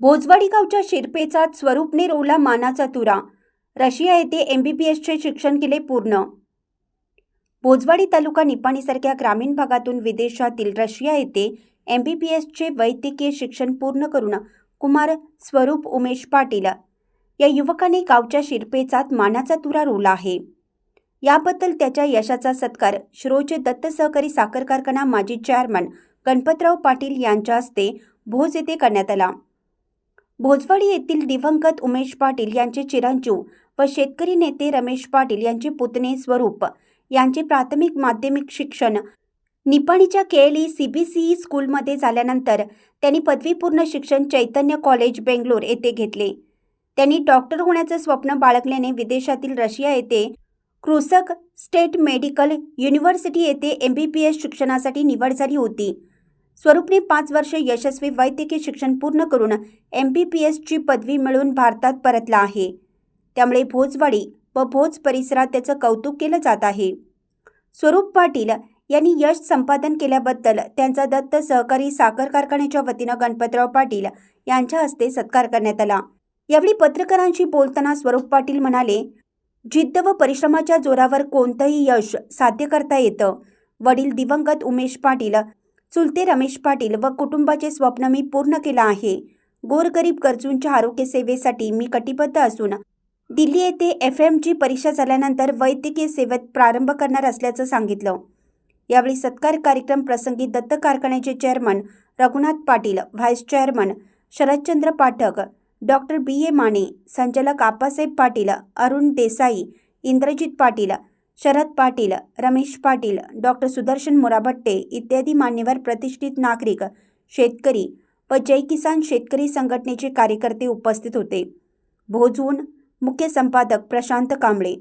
भोजवाडी गावच्या शिरपेचा स्वरूपने रोवला मानाचा तुरा. रशिया येथे एम बी बी एसचे शिक्षण केले पूर्ण. भोजवाडी तालुका निपाणीसारख्या ग्रामीण भागातून विदेशातील रशिया येथे एम बी बी एसचे वैद्यकीय शिक्षण पूर्ण करून कुमार स्वरूप उमेश पाटील या युवकाने गावच्या शिरपेचात मानाचा तुरा रोवला आहे. याबद्दल त्याच्या यशाचा सत्कार शिरोचे दत्त सहकारी साखर कारखाना माजी चेअरमन गणपतराव पाटील यांच्या हस्ते भोज येथे करण्यात आला. भोजवाडी येथील दिवंगत उमेश पाटील यांचे चिरंजीव व शेतकरी नेते रमेश पाटील यांचे पुतणे स्वरूप यांचे प्राथमिक माध्यमिक शिक्षण निपाणीच्या K L E C B C E स्कूलमध्ये झाल्यानंतर त्यांनी पदवीपूर्ण शिक्षण चैतन्य कॉलेज बेंगलोर येथे घेतले. त्यांनी डॉक्टर होण्याचं स्वप्न बाळगल्याने विदेशातील रशिया येथे क्रुसक स्टेट मेडिकल युनिव्हर्सिटी येथे एम बी पी एस शिक्षणासाठी निवड झाली होती. स्वरूपने पाच वर्ष यशस्वी वैद्यकीय शिक्षण पूर्ण करून एम बी पी एसची पदवी मिळवून भारतात परतला आहे. त्यामुळे भोजवाडी व भोज परिसरात त्याचं कौतुक केलं जात आहे. स्वरूप पाटील यांनी यश संपादन केल्याबद्दल त्यांचा दत्त सहकारी साखर कारखान्याच्या वतीनं गणपतराव पाटील यांच्या हस्ते सत्कार करण्यात आला. यावेळी पत्रकारांशी बोलताना स्वरूप पाटील म्हणाले जिद्द व परिश्रमाच्या जोरावर कोणतंही यश साध्य करता येतं. वडील दिवंगत उमेश पाटील चुलते रमेश पाटील व कुटुंबाचे स्वप्न मी पूर्ण केलं आहे. गोरगरीब गरजूंच्या आरोग्य सेवेसाठी मी कटिबद्ध असून दिल्ली येथे एफ एमची परीक्षा झाल्यानंतर वैद्यकीय सेवेत प्रारंभ करणार असल्याचं सांगितलं. यावेळी सत्कार कार्यक्रम प्रसंगी दत्त कारखान्याचे chairman Raghunath Patil vice chairman Sharadchandra Pathak doctor B A Mane संचालक आप्पासाहेब पाटील अरुण देसाई इंद्रजित पाटील शरद पाटील रमेश पाटील डॉक्टर सुदर्शन मोराभट्टे इत्यादी मान्यवर प्रतिष्ठित नागरिक शेतकरी व जय किसान शेतकरी संघटनेचे कार्यकर्ते उपस्थित होते. भोजून मुख्य संपादक प्रशांत कांबळे.